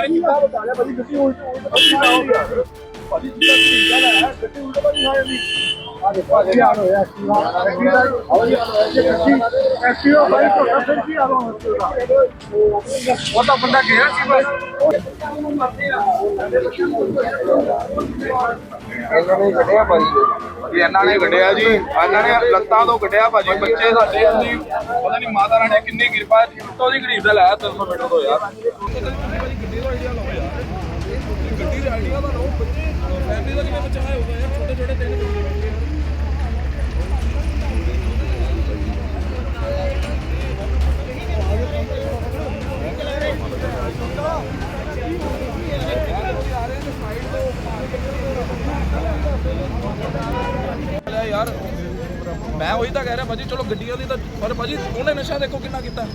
ਨੇ ਕੀਤਾ ਬਤਾ ਲਿਆ ਭਾਜੀ ਗੱਡੀ ਉਲਟ ਉਲਟ ਭਾਜੀ ਯਾਰ ਭਾਜੀ ਜਿੱਦਾਂ ਗੱਲ ਹੈ ਗੱਡੀ ਉਲਟ ਭਾਜੀ ਆ ਜਾਂਦੀ ਆ ਦੇਖੋ ਆ ਗਿਆ ਹੋਇਆ ਐਕਟਿਵਾ ਐਕਟਿਵਾ ਭਾਈ ਤੋਂ ਫਿਰ ਕੀ ਆਵਾ ਉਹ ਤਾਂ ਬੰਦਾ ਗਿਆ ਸੀ ਬਸ। ਇਹਨਾਂ ਨੇ ਕੱਢਿਆ ਭਾਜੀ। ਇਹਨਾਂ ਨੇ ਕੱਢਿਆ ਜੀ। ਇਹਨਾਂ ਨੇ ਲੱਤਾਂ ਤੋਂ ਕੱਢਿਆ ਭਾਜੀ ਬੱਚੇ ਸਾਡੇ। ਅਸੀਂ ਪਤਾ ਨਹੀਂ ਮਾਤਾ ਰਾਣੀ ਦੀ ਕਿੰਨੀ ਕਿਰਪਾ ਹੈ ਉੱਤੋਂ ਦੀ ਗਰੀਬ ਦਾ ਲਾਇਆ 300 ਮੀਟਰ ਤੋਂ ਯਾਰ। ਗੱਡੀ ਦਾ ਆਈਡੀਆ ਤਾਂ ਲਓ। ਬੱਚੇ ਫੈਮਿਲੀ ਦਾ ਕਿਵੇਂ ਬਚਾਅ ਹੋਊਗਾ ਯਾਰ? ਛੋਟੇ ਛੋਟੇ ਤਿੰਨ ਲਿਆ ਯਾਰ, ਮੈਂ ਉਹੀ ਤਾਂ ਕਹਿ ਰਿਹਾ, ਭਾਜੀ, ਚਲੋ ਗੱਡੀਆਂ ਦੀ ਤਾਂ ਪਰ ਭਾਜੀ, ਉਹਨੇ ਨਸ਼ਾ ਦੇਖੋ ਕਿੰਨਾ ਕੀਤਾ।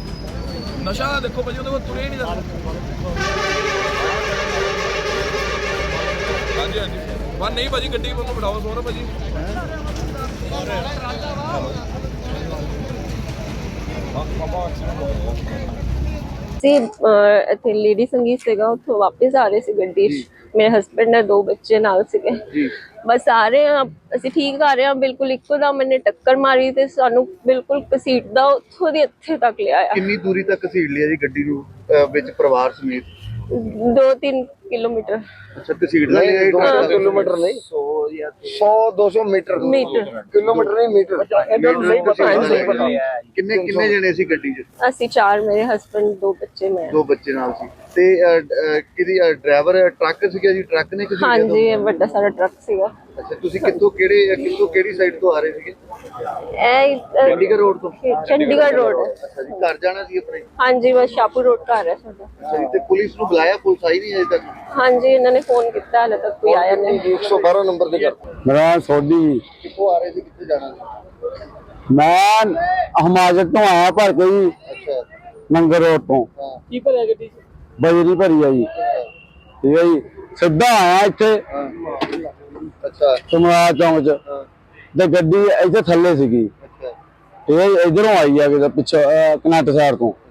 ਨਸ਼ਾ ਦੇਖੋ ਭਾਜੀ, ਉਹਦੇ ਕੋਲ ਤੁਰੇ ਨਹੀਂ ਦਾ ਬਸ ਨਹੀਂ ਭਾਜੀ ਗੱਡੀ ਮੈਨੂੰ ਬਿਠਾਓ ਸੋਹਰਾ ਭਾਜੀ। ਸੀ ਇੱਥੇ ਲੇਡੀ ਸੰਗੀਤ ਸੀਗਾ ਉੱਥੋਂ ਵਾਪਸ ਆ ਰਹੇ ਸੀ ਗੱਡੀ। 'ਚ ਮੇਰੇ ਹਸਬੰਡ ਨੇ ਦੋ ਬੱਚੇ ਨਾਲ ਸੀਗੇ। ਬਸ ਆ ਰਹੇ ਆ ਅਸੀਂ ਠੀਕ ਆ ਰਹੇ ਆ ਬਿਲਕੁਲ ਇੱਕੋ ਦਮ ਮੈਨੇ ਟੱਕਰ ਮਾਰੀ ਤੇ ਸਾਨੂੰ ਬਿਲਕੁਲ ਘਸੀਟਦਾ ਉੱਥੋਂ ਦੀ ਇੱਥੇ ਤੱਕ ਲਿਆਇਆ। ਕਿੰਨੀ ਦੂਰੀ ਤੱਕ ਘਸੀੜ ਲਿਆ ਜੀ ਗੱਡੀ ਨੂੰ ਅਹ ਵਿੱਚ ਪਰਿਵਾਰ ਸਮੇਤ? 2-3 ਕਿਲੋਮੀਟਰ। ਅੱਛਾ ਘਸੀੜ ਲਿਆ ਇਹ ਟਰੱਕ ਕਿਲੋਮੀਟਰ ਨਹੀਂ। 100 200 ਮੀਟਰ। ਮੀਟਰ। ਕਿਲੋਮੀਟਰ ਨਹੀਂ ਮੀਟਰ। ਇਹਨਾਂ ਨੂੰ ਨਹੀਂ ਪਤਾ ਨਹੀਂ ਪਤਾ ਕਿੰਨੇ ਕਿੰਨੇ ਜਣੇ ਸੀ ਗੱਡੀ 'ਚ? ਅਸੀਂ ਚਾਰ ਮੇਰੇ ਹਸਬੰਡ ਦੋ ਬੱਚੇ ਮੈਂ। ਦੋ ਬੱਚੇ ਨਾਲ ਸੀ। ਤੇ ਅਹ, ਅਹ, ਕਿਹਦੀ ਡਰਾਈਵਰ ਟਰੱਕ ਸੀਗਾ ਜੀ? ਟਰੱਕ ਨੇ ਕਿਸੇ ਹਾਂਜੀ ਇਹ ਵੱਡਾ ਸਾਰਾ ਟਰੱਕ ਸੀਗਾ। ਅੱਛਾ ਤੁਸੀਂ ਕਿੱਥੋਂ ਕਿਹੜੇ ਕਿੱਥੋਂ ਕਿਹੜੀ ਸਾਈਡ ਤੋਂ ਆ ਰਹੇ ਸੀਗੇ? ਇਹ ਅਹ, ਚੰਡੀਗੜ੍ਹ ਰੋਡ ਤੋਂ। ਚੰਡੀਗੜ੍ਹ ਰੋਡ ਅੱਛਾ ਜੀ ਘਰ ਜਾਣਾ ਸੀ ਆਪਣੇ? ਹਾਂਜੀ ਬਸ ਸ਼ਾਪੂ ਰੋਡ ਘਰ ਹੈ ਸਾਡਾ। ਅੱਛਾ ਜੀ ਤੇ ਪੁਲਿਸ ਨੂੰ ਬੁਲਾਇਆ? ਪੁਲਿਸ ਆਈ ਨਹੀਂ ਅਜੇ ਤੱਕ? ਹਾਂਜੀ ਇਹਨਾਂ ਨੇ ਫੋਨ ਕੀਤਾ ਹਾਲੇ ਤੱਕ ਕੋਈ ਆਇਆ ਨਹੀਂ। 112 ਨੰਬਰ ਤੇ। ਕਰ ਮੇਰਾ ਨਾਮ ਸੋਢੀ। ਕਿੱਥੋਂ ਆ ਰਹੇ ਸੀ ਕਿੱਥੇ ਜਾਣਾ ਸੀ? ਮੈਂ ਹਿਮਾਚਲ ਤੋਂ ਆਇਆ ਭਰ ਕੇ ਜੀ ਅੱਛਾ। ਨੰਗਰ ਰੋਡ ਤੋਂ ਹਾਂ। ਕੀ ਭਰਿਆ ਗੱਡੀ 'ਚ? ਬਜਰੀ ਭਰੀ ਆ ਜੀ। ਠੀਕ ਹੈ ਜੀ। ਸਿੱਧਾ ਆਇਆ ਇੱਥੇ। ਹਾਂ। ਅੱਛਾ। ਸਮਰਾ ਚੌਂਕ ਚ। ਹਾਂ। ਤੇ ਗੱਡੀ ਇੱਥੇ ਥੱਲੇ ਸੀਗੀ। ਅੱਛਾ। ਠੀਕ ਹੈ ਜੀ ਇਧਰੋਂ ਆਈ ਆ ਕਿਤੇ ਪਿੱਛੇ ਕਨੈਕਟ ਸਾਈਡ ਤੋਂ ਤਾਂ।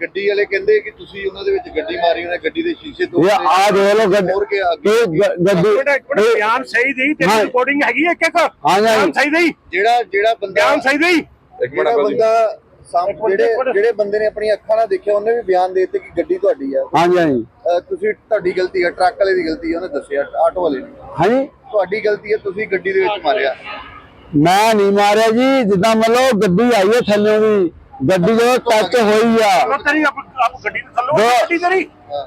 ਗੱਡੀ ਵਾਲੇ ਕਹਿੰਦੇ ਕਿ ਤੁਸੀਂ ਉਹਨਾਂ ਦੇ ਵਿੱਚ ਗੱਡੀ ਮਾਰੀ ਉਹਨੇ ਗੱਡੀ ਦੇ ਸ਼ੀਸ਼ੇ ਤੋੜ ਇਹ ਆ ਦੇਖ ਲਓ ਗੱਡੀ ਹੋਰ ਕੇ ਅੱਗੇ ਇਹ ਗ- ਗੱਡੀ ਇਹ- ਬਿਆਨ ਸਹੀ ਦੇਈ ਹਾਂ। ਤੇਰੀ ਰਿਕਾਰਡਿੰਗ ਹੈਗੀ ਹੈ ਇੱਕ ਇੱਕ? ਹਾਂ ਬਿਆਨ ਜੀ ਸਹੀ ਦੇਈ? ਜਿਹੜਾ ਜਿਹੜਾ ਬੰਦਾ ਬਿਆਨ ਸਹੀ ਦੇਈ? ਜਿਹੜਾ ਬੰਦਾ ਸਾਹਮ- ਜਿਹੜੇ ਜਿਹੜੇ ਬੰਦੇ ਨੇ ਆਪਣੀਆਂ ਅੱਖਾਂ ਨਾਲ ਦੇਖਿਆ ਉਹਨੇ ਵੀ ਬਿਆਨ ਦੇ ਦਿੱਤੇ ਕਿ ਗੱਡੀ ਤੁਹਾਡੀ ਆ। ਹਾਂਜੀ ਹਾਂਜੀ ਅਹ ਤੁਸੀਂ ਤੁਹਾਡੀ ਗਲਤੀ ਹੈ ਟਰੱਕ ਵਾਲੇ ਦੀ ਗਲਤੀ ਹੈ ਉਹਨੇ ਦੱਸਿਆ ਆਟੋ ਵਾਲੇ ਨੇ ਹਾਂਜੀ ਤੁਹਾਡੀ ਗਲਤੀ ਹੈ ਤੁਸੀਂ ਗੱਡੀ ਦੇ ਵਿੱਚ ਮਾਰਿਆ। ਮੈਂ ਨਹੀਂ ਮਾਰਿਆ ਜੀ ਜਿੱਦਾਂ ਮਤਲਬ ਗੱਡੀ ਆਈ ਹੈ ਥੱਲੇ ਦੀ ਗੱਡੀ ਜਦੋਂ ਟੱਚ ਹੋਈ ਆ। ਤੇਰੀ ਆਪ ਆਪ ਗੱਡੀ ਦੇ ਥੱਲੋਂ ਦੋ- ਗੱਡੀ ਤੇਰੀ? ਹਾਂ।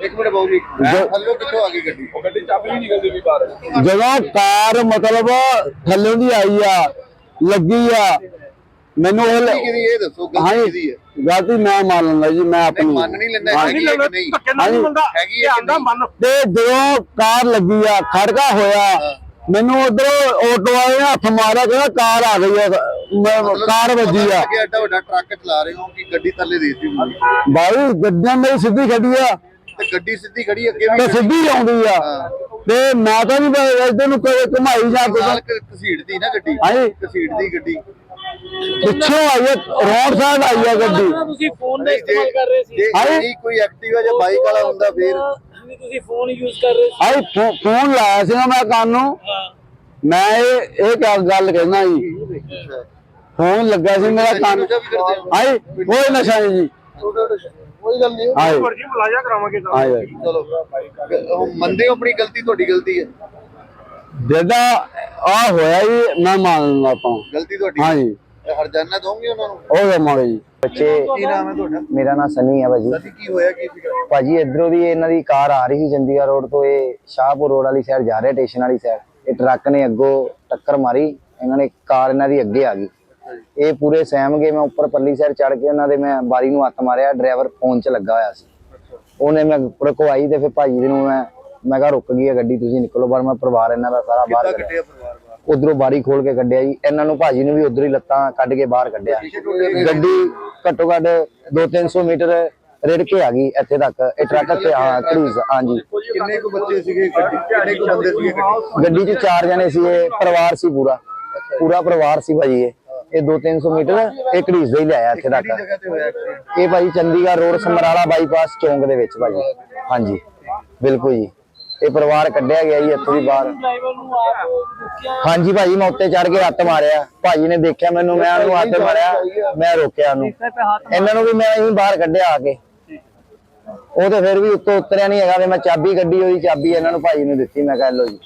ਇੱਕ ਮਿੰਟ ਬਾਬੂ ਜੀ। ਥੱਲੋਂ ਕਿੱਥੋਂ ਆ ਗਈ ਗੱਡੀ? ਉਹ ਗੱਡੀ ਚਾਬੀ ਨਹੀਂ ਨਿਕਲਦੀ ਵੀ ਬਾਹਰ। ਜਦੋਂ ਕਾਰ ਮਤਲਬ ਥੱਲੇ ਦੀ ਆਈ ਆ ਲੱਗੀ ਆ ਮੈਨੂੰ ਗਲਤੀ ਕਿਹਦੀ ਇਹ ਦੱਸੋ ਗਲਤੀ ਹਾਂਜੀ ਕਿਹਦੀ ਹੈ ਗਲਤੀ ਮੈਂ ਮੰਨ ਲੈਂਦਾ ਜੀ ਮੈਂ ਨਹੀਂ ਆਪਣੀ ਮੰਨ ਨਹੀਂ ਲੈਂਦਾ ਨਹੀਂ? ਧੱਕੇ ਨਾਲ ਨਹੀਂ ਬੰਦਾ ਹੈਗੀ ਹੈ ਕਿ ਆਂਦਾ ਮੰਨ। ਤੇ ਜਦੋਂ ਕਾਰ ਲੱਗੀ ਆ ਖੜਕਾ ਹੋਇਆ ਮੈਨੂੰ ਉਧਰੋਂ ਆਟੋ ਵਾਲੇ ਨੇ ਹੱਥ ਮਾਰਿਆ ਕਹਿੰਦਾ ਕਾਰ ਆ ਗਈ ਆ ਮੈਂ- ਕਾਰ ਵੱਜੀ ਆ। ਕਿ ਐਡਾ ਵੱਡਾ ਟਰੱਕ ਚਲਾ ਰਹੇ ਹੋ ਕਿ ਗੱਡੀ ਥੱਲੇ ਦੇ ਦਿੱਤੀ ਬਾਈ ਗੱਡੀਆਂ ਮੇਰੀ ਸਿੱਧੀ ਖੜੀ ਆ। ਤੇ ਗੱਡੀ ਸਿੱਧੀ ਖੜੀ ਅੱਗੇ ਤੇ ਵੀ ਸਿੱਧੀ ਆਉਂਦੀ ਆ। ਤੇ ਮੈਂ ਤਾਂ ਨਹੀਂ ਇਧਰ ਨੂੰ ਕਦੇ ਘੁਮਾਈ ਜਾ ਕੇ ਨਾਲ ਨਾ ਗੱਡੀ। ਹਾਂਜੀ। ਘਸੀੜਦੀ ਗੱਡੀ। ਪਿੱਛੋਂ ਆਈ ਆ ਰੋਡ ਸਾਈਡ ਆਈ ਆ ਗੱਡੀ। ਤੁਸੀਂ ਫੋਨ ਨਹੀਂ, ਜੇ ਜੇ ਹਾਂਜੀ। ਨਹੀਂ ਕੋਈ ਐਕਟਿਵਾ ਜਾਂ ਬਾਈਕ ਵਾਲਾ ਹੁੰਦਾ ਫੇਰ ਤੁਸੀਂ ਫੋਨ ਯੂਜ਼ ਕਰ ਰਹੇ ਆਈ ਫੋ- ਫੋਨ ਲਾਇਆ ਸੀ ਮੈਂ ਕੰਨ ਨੂੰ। ਮੈਂ ਇਹ ਇਹ ਗੱਲ- ਗੱਲ ਕਹਿਣਾ ਜੀ। ਫੋਨ ਲੱਗਾ ਸੀ ਮੇਰਾ ਕੰਨ ਆਈ ਕੋਈ ਨਸ਼ਾ ਨਹੀਂ ਜੀ। ਕੋਈ ਗੱਲ ਨਹੀਂ। ਆਈ ਮਰਜ਼ੀ ਮੁਲਾਜ਼ਾ ਕਰਾਵਾਂਗੇ ਆਈ ਚਲੋ। ਉਹ ਮੰਨਦੇ ਹੋ ਆਪਣੀ ਗਲਤੀ ਤੁਹਾਡੀ ਗਲਤੀ ਹੈ। ਜਿਹਦਾ ਆ ਹੋਇਆ ਜੀ ਮੈਂ ਮੰਨ ਲੈਂਦਾ ਆਪਾਂ ਗਲਤੀ ਤੁਹਾਡੀ ਹਾਂ। ਜੀ ਹਰਜਾਨਾ ਦੋਗੇ ਉਹਨਾਂ ਨੂੰ? ਉਹ ਦੇਵਾਂਗੇ ਜੀ। ਬੱਚੇ ਕੀ ਨਾਮ ਹੈ ਤੁਹਾਡਾ? ਮੇਰਾ ਨਾਮ ਸਨੀ ਹੈ ਭਾਜੀ। ਸਤੀ ਕੀ ਹੋਇਆ ਕੀ ਸੀਗਾ? ਭਾਜੀ ਇਧਰੋਂ ਦੀ ਇਹਨਾਂ ਦੀ ਕਾਰ ਆ ਰਹੀ ਸੀ ਚੰਡੀਗੜ੍ਹ ਰੋਡ ਤੋਂ ਇਹ ਸ਼ਾਹਪੁਰ ਰੋਡ ਵਾਲੀ ਸਾਈਡ ਜਾ ਰਿਹਾ ਸਟੇਸ਼ਨ ਵਾਲੀ ਸਾਈਡ ਇਹ ਟਰੱਕ ਨੇ ਅੱਗੋਂ ਟੱਕਰ ਮਾਰੀ ਇਹਨਾਂ ਨੇ ਕਾਰ ਇਹਨਾਂ ਦੀ ਅੱਗੇ ਆ ਗਈ। ਇਹ ਪੂਰੇ ਸਹਿਮ ਗਏ ਮੈਂ ਉੱਪਰ ਪੱਲੀ ਸਾਈਡ ਚੜ ਕੇ ਉਹਨਾਂ ਦੇ ਮੈਂ ਬਾਰੀ ਨੂੰ ਹੱਥ ਮਾਰਿਆ ਡਰਾਈਵਰ ਫੋਨ 'ਚ ਲੱਗਾ ਹੋਇਆ ਸੀ। ਉਹਨੇ ਮੈਂ ਰੁਕਵਾਈ ਤੇ ਫਿਰ ਭਾਜੀ ਨੂੰ ਮੈਂ ਮੈਂ ਕਿਹਾ ਰੁਕ ਗਈ ਹੈ ਗੱਡੀ ਤੁਸੀਂ ਨਿਕਲੋ ਪਰ ਮੈਂ ਪਰਿਵਾਰ ਇਹਨਾਂ ਦਾ ਸਾਰਾ ਬਾਹਰ ਕਿੱਦਾਂ ਕੱਢਿਆ। ਕੱਟਿਆ ਪਰਿਵਾਰ? ਬਾਹਰ ਉਧਰੋਂ ਬਾਰੀ ਖੋਲ ਕੇ ਕੱਢਿਆ ਜੀ। ਇਹਨਾਂ ਨੂੰ ਭਾਜੀ ਨੂੰ ਵੀ ਉਧਰ ਹੀ ਲੱਤਾਂ ਕੱਢ ਕੇ ਬਾਹਰ ਕੱਢਿਆ। ਗੱਡੀ ਘੱਟੋ ਘੱਟ 2-300 ਮੀਟਰ ਰੇੜ ਕੇ ਆ ਗਈ ਇੱਥੇ ਤੱਕ। ਇਹ ਟਰੱਕ ਤੇ ਹਾਂ ਕ੍ਰੂਜ਼ ਹਾਂਜੀ। ਕਿੰਨੇ ਕੁ ਬੱਚੇ ਸੀਗੇ? ਗੱਡੀ ਕਿੰਨੇ ਕੁ ਬੰਦੇ ਸੀਗੇ ਗੱਡੀ? 'ਚ ਚਾਰ ਜਣੇ ਸੀ ਇਹ ਪਰਿਵਾਰ ਸੀ ਪੂਰਾ। ਪੂਰਾ ਪਰਿਵਾਰ ਸੀ ਭਾਜੀ ਇਹ। ਇਹ 2-300 ਮੀਟਰ ਇਹ ਘੜੀਸਦਾ ਹੀ ਲਿਆਇਆ ਇੱਥੇ ਤੱਕ? ਇਹ ਭਾਜੀ ਚੰਡੀਗੜ੍ਹ ਰੋਡ ਸਮਰਾਲਾ ਬਾਈਪਾਸ ਚੌਂਕ ਦੇ ਵਿੱਚ ਭਾਜੀ। ਹਾਂਜੀ ਬਿਲਕੁਲ ਜੀ। ਇਹ ਪਰਿਵਾਰ ਕੱਢਿਆ ਗਿਆ ਜੀ ਇੱਥੋਂ ਦੀ ਬਾਹਰ। ਹਾਂਜੀ ਭਾਜੀ ਮੈਂ ਉੱਤੇ ਚੜ ਕੇ ਹੱਥ ਮਾਰਿਆ। ਭਾਜੀ ਨੇ ਦੇਖਿਆ ਮੈਨੂੰ ਮੈਂ ਉਹਨੂੰ ਹੱਥ ਮਾਰਿਆ ਮੈਂ ਰੋਕਿਆ ਉਹਨੂੰ। ਇਹਨਾਂ ਨੂੰ ਵੀ ਮੈਂ ਇਹੀ ਬਾਹਰ ਕੱਢਿਆ ਆ ਕੇ। ਉਹ ਤੇ ਫਿਰ ਵੀ ਉੱਤੋਂ ਉਤਰਿਆ ਨਹੀਂ ਹੈਗਾ ਵੀ ਮੈਂ ਚਾਬੀ ਕੱਢੀ ਉਹਦੀ ਚਾਬੀ ਇਹਨਾਂ ਨੂੰ ਭਾਜੀ ਨੂੰ ਦਿੱਤੀ ਮੈਂ ਕਹਿ ਲਓ ਜੀ।